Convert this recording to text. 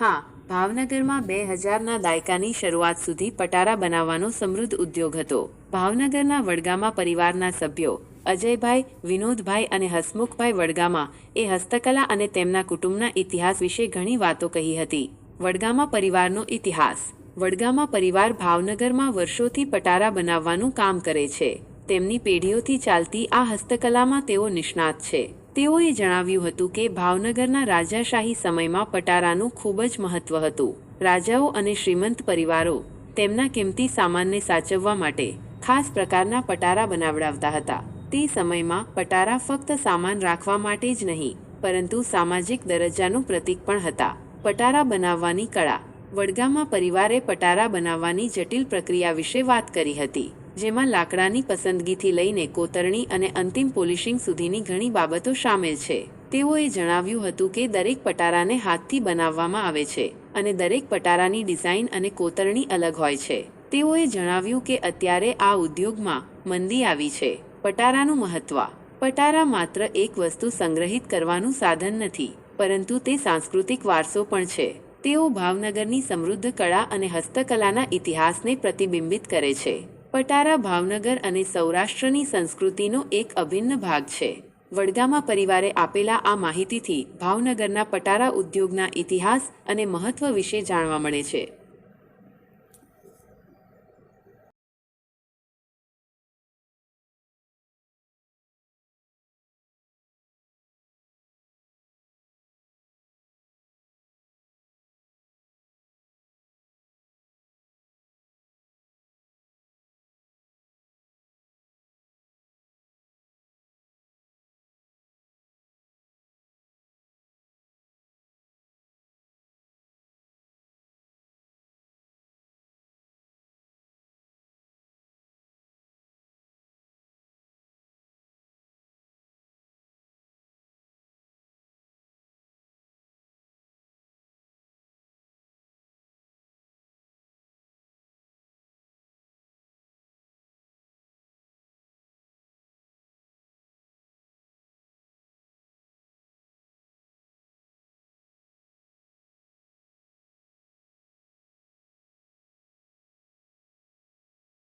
હા, ભાવનગરમાં બે હજારના દાયકાની શરૂઆત સુધી પટારા બનાવવાનો સમૃદ્ધ ઉદ્યોગ હતો. ભાવનગરના વડગામા પરિવારના સભ્યો અજયભાઈ, વિનોદભાઈ અને હસમુખભાઈ વડગામા એ હસ્તકલા અને તેમના કુટુંબના ઇતિહાસ વિશે ઘણી વાતો કહી હતી. વડગામા પરિવારનો ઇતિહાસ. વડગામા પરિવાર ભાવનગરમાં વર્ષોથી પટારા બનાવવાનું કામ કરે છે. તેમની પેઢીઓથી ચાલતી આ હસ્તકલામાં તેઓ નિષ્ણાત છે. તેઓએ જણાવ્યું હતું કે ભાવનગરના રાજાશાહી સમયમાં પટારાનું ખૂબ જ મહત્વ હતું. રાજાઓ અને શ્રીમંત પરિવારો તેમના કિંમતી સામાનને સાચવવા માટે ખાસ પ્રકારના પટારા બનાવડાવતા હતા. તે સમયમાં પટારા ફક્ત સામાન રાખવા માટે જ નહીં, પરંતુ સામાજિક દરજ્જાનું પ્રતીક પણ હતા. પટારા બનાવવાની કળા વડગામા પરિવારે પટારા બનાવવાની જટિલ પ્રક્રિયા વિશે વાત કરી હતી. જેમાં લાકડાની પસંદગીથી લઈને કોતરણી અને અંતિમ પોલિશિંગ સુધીની ઘણી બાબતો સામેલ છે. તેઓએ જણાવ્યું હતું કે દરેક પટારાને હાથથી બનાવવામાં આવે છે અને દરેક પટારાની ડિઝાઇન અને કોતરણી અલગ હોય છે. તેઓએ જણાવ્યું કે અત્યારે આ ઉદ્યોગમાં મંદી આવી છે. પટારાનું મહત્વ. પટારા માત્ર એક વસ્તુ સંગ્રહિત કરવાનું સાધન નથી, પરંતુ તે સાંસ્કૃતિક વારસો પણ છે. તેઓ ભાવનગરની સમૃદ્ધ કળા અને હસ્તકલાના ઇતિહાસને પ્રતિબિંબિત કરે છે. પટારા ભાવનગર અને સૌરાષ્ટ્રની સંસ્કૃતિનો એક અભિન્ન ભાગ છે. વડગામા પરિવારે આપેલા આ માહિતીથી ભાવનગરના પટારા ઉદ્યોગના ઇતિહાસ અને મહત્વ વિશે જાણવા મળે છે.